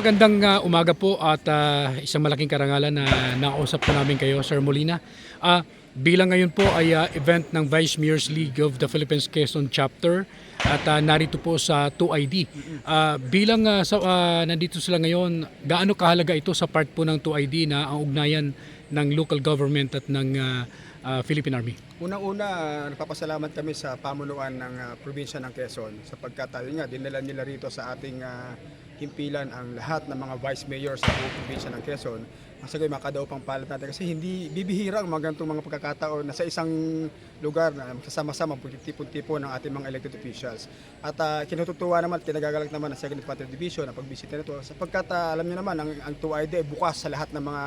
magandang ah, umaga po at ah, isang malaking karangalan na nakausap po namin kayo, Sir Molina. Ah, bilang ngayon po ay ah, event ng Vice Mayor's League of the Philippines Quezon Chapter at ah, narito po sa 2ID. Ah, bilang ah, sa, ah, nandito sila ngayon, gaano kahalaga ito sa part po ng 2ID na ang ugnayan ng local government at ng ah, ah, Philippine Army? Unang-una, uh, nagpapasalamat kami sa pamunuan ng uh, probinsya ng Quezon sapagkat tayo nga, dinala nila rito sa ating uh, himpilan ang lahat ng mga vice mayor sa buong probinsya ng Quezon. Kasi kayo makadaw pang palat natin kasi hindi bibihira ang mga ganitong mga pagkakataon na sa isang lugar na kasama-sama tipon-tipo ng ating mga elected officials. At uh, kinututuwa naman, kinagagalak naman ng 2nd Infantry Division ang pagbisita nito sapagkat uh, alam niyo naman ang, ang 2ID ay bukas sa lahat ng mga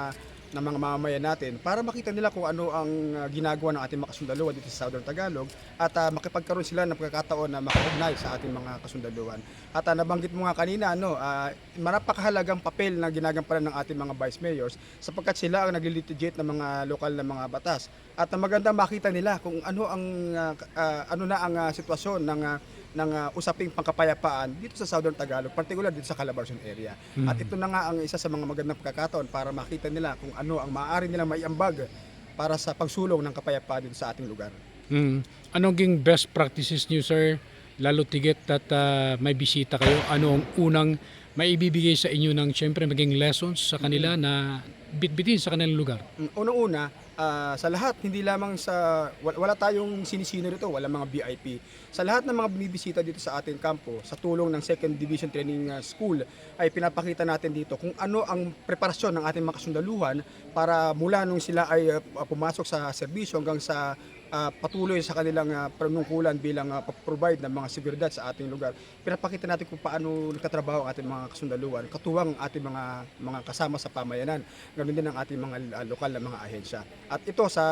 ng mga mamamayan natin para makita nila kung ano ang uh, ginagawa ng ating mga kasundaluhan dito sa Southern Tagalog at uh, makipagkaroon sila ng pagkakataon na makaugnay sa ating mga kasundaluhan. At uh, nabanggit mo nga kanina, no, uh, marapakahalagang papel na ginagampanan ng ating mga vice mayors sapagkat sila ang naglilitigate ng mga lokal na mga batas. At uh, maganda makita nila kung ano ang uh, uh, ano na ang uh, sitwasyon ng uh, ng uh, usaping pangkapayapaan dito sa Southern Tagalog, particular dito sa Calabarzon area. At ito na nga ang isa sa mga magandang pagkakataon para makita nila kung ano ang maaari nilang maiambag para sa pagsulong ng kapayapaan dito sa ating lugar. Mm. Anong ging best practices niyo, sir? Lalo tigit at ah, may bisita kayo. Ano ang unang maibibigay sa inyo ng siyempre maging lessons sa kanila na bitbitin sa kanilang lugar? Mm, Unang-una, ah, sa lahat, hindi lamang sa, wala, wala tayong sinisino dito, wala mga VIP. Sa lahat ng mga bumibisita dito sa ating kampo, sa tulong ng 2nd Division Training ah, School, ay pinapakita natin dito kung ano ang preparasyon ng ating mga kasundaluhan para mula nung sila ay ah, pumasok sa serbisyo hanggang sa ah, patuloy sa kanilang uh, panungkulan bilang uh, provide ng mga seguridad sa ating lugar. Pinapakita natin kung paano nagtatrabaho ang ating mga kasundaluhan, katuwang ang ating mga mga kasama sa pamayanan, ganoon din ang ating mga uh, lokal na mga ahensya. At ito sa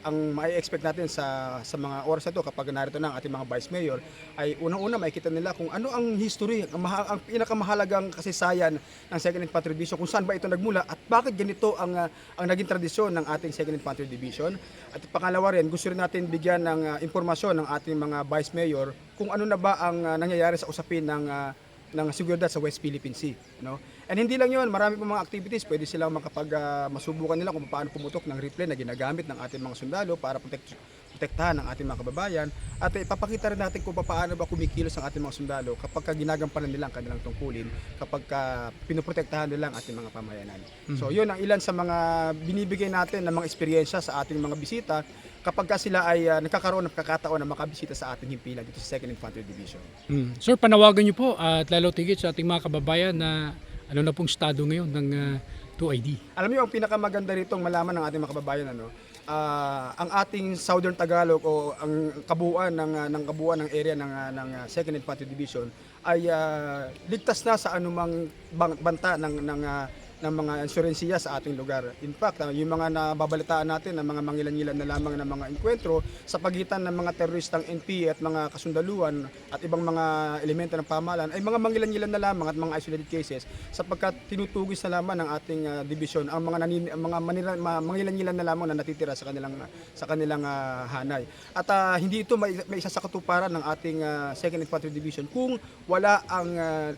ang mai-expect natin sa sa mga oras na ito kapag narito na ang ating mga vice mayor ay unang-una makikita nila kung ano ang history, ang, maha, ang pinakamahalagang kasaysayan ng 2nd Infantry Division, kung saan ba ito nagmula at bakit ganito ang uh, ang naging tradisyon ng ating 2nd Infantry Division. At pangalawa rin, gusto rin natin bigyan ng uh, impormasyon ng ating mga vice mayor kung ano na ba ang uh, nangyayari sa usapin ng uh, ng seguridad sa West Philippine Sea, no? And hindi lang 'yon, marami pa mga activities, pwede silang makapag uh, masubukan nila kung paano pumutok ng replay na ginagamit ng ating mga sundalo para protect protektahan ang ating mga kababayan at uh, ipapakita rin natin kung paano ba kumikilos ang ating mga sundalo kapag ka ginagampanan nila ang kanilang tungkulin, kapag ka pinoprotektahan nila ang ating mga pamayanan. So 'yun ang ilan sa mga binibigay natin ng mga eksperyensya sa ating mga bisita kapag ka sila ay uh, nagkakaroon ng pagkakataon na makabisita sa ating himpilan dito sa 2nd Infantry Division. Mm. Sir, panawagan niyo po at lalo tigit sa ating mga kababayan na ano na pong estado ngayon ng ah, 2ID. Alam niyo ang pinakamaganda rito malaman ng ating mga kababayan ano, ah, ang ating Southern Tagalog o ang kabuuan ng ah, ng kabuuan ng area ng ah, ng ah, 2nd Infantry Division ay ah, ligtas na sa anumang banta ng ng ah, ng mga insurensiya sa ating lugar. In fact, ah, yung mga nababalitaan natin ng mga mangilan-ngilan na lamang ng mga enkwentro sa pagitan ng mga teroristang NP at mga kasundaluhan at ibang mga elemento ng pamahalaan ay mga mangilan-ngilan na lamang at mga isolated cases sapagkat tinutugis na lamang ng ating ah, division ang mga nanin, ang mga manila, ma- mangilan-ngilan na lamang na natitira sa kanilang sa kanilang ah, hanay. At ah, hindi ito may, may isa sa katuparan ng ating ah, 2nd Infantry Division kung wala ang ah,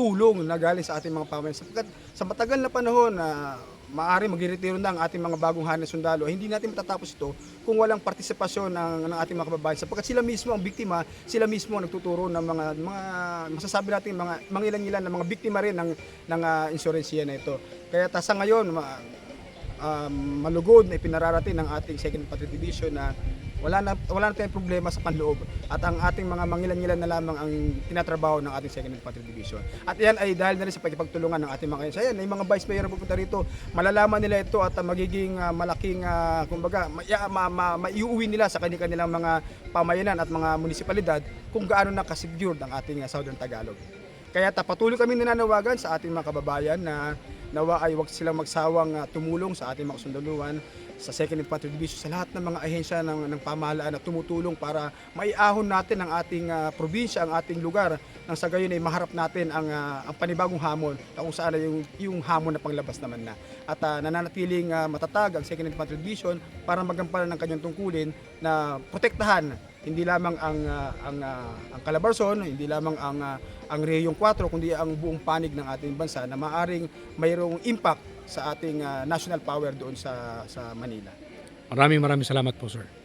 tulong na galing sa ating mga pamayanan sapagkat sa matagal na panahon na maaari magre-retiro na ang ating mga bagong hanay sundalo, hindi natin matatapos ito kung walang partisipasyon ng, ng ating mga kababayan. Sapagkat sila mismo ang biktima, sila mismo ang nagtuturo ng mga, mga masasabi natin mga mangilan-ngilan na mga biktima rin ng, ng uh, insurensiya na ito. Kaya ta sa ngayon, ma, um, malugod na ipinararating ng ating 2nd Infantry Division na wala na wala na tayong problema sa panloob at ang ating mga mangilan-ngilan na lamang ang tinatrabaho ng ating 2nd Infantry Division. At yan ay dahil na rin sa pagkipagtulungan ng ating mga kainsa. Yan, yung mga vice mayor na pupunta rito, malalaman nila ito at magiging uh, malaking uh, kumbaga ma, ma, ma, maiuwi nila sa kanilang mga pamayanan at mga munisipalidad kung gaano nakasecure ang ating uh, Southern Tagalog. Kaya ta, patuloy kami nananawagan sa ating mga kababayan na nawa ay wag silang magsawang uh, tumulong sa ating mga sundaluhan sa 2nd Infantry Division sa lahat ng mga ahensya ng, ng pamahalaan na tumutulong para maiahon natin ang ating uh, probinsya, ang ating lugar nang sa gayon ay maharap natin ang, uh, ang panibagong hamon na kung saan yung, yung hamon na panglabas naman na. At uh, nananatiling uh, matatag ang 2nd Infantry Division para magampanan ng kanyang tungkulin na protektahan hindi lamang ang ah, ang ah, ang Calabarzon, hindi lamang ang ah, ang Reyong 4 kundi ang buong panig ng ating bansa na maaring mayroong impact sa ating ah, national power doon sa sa Manila. Maraming maraming salamat po, sir.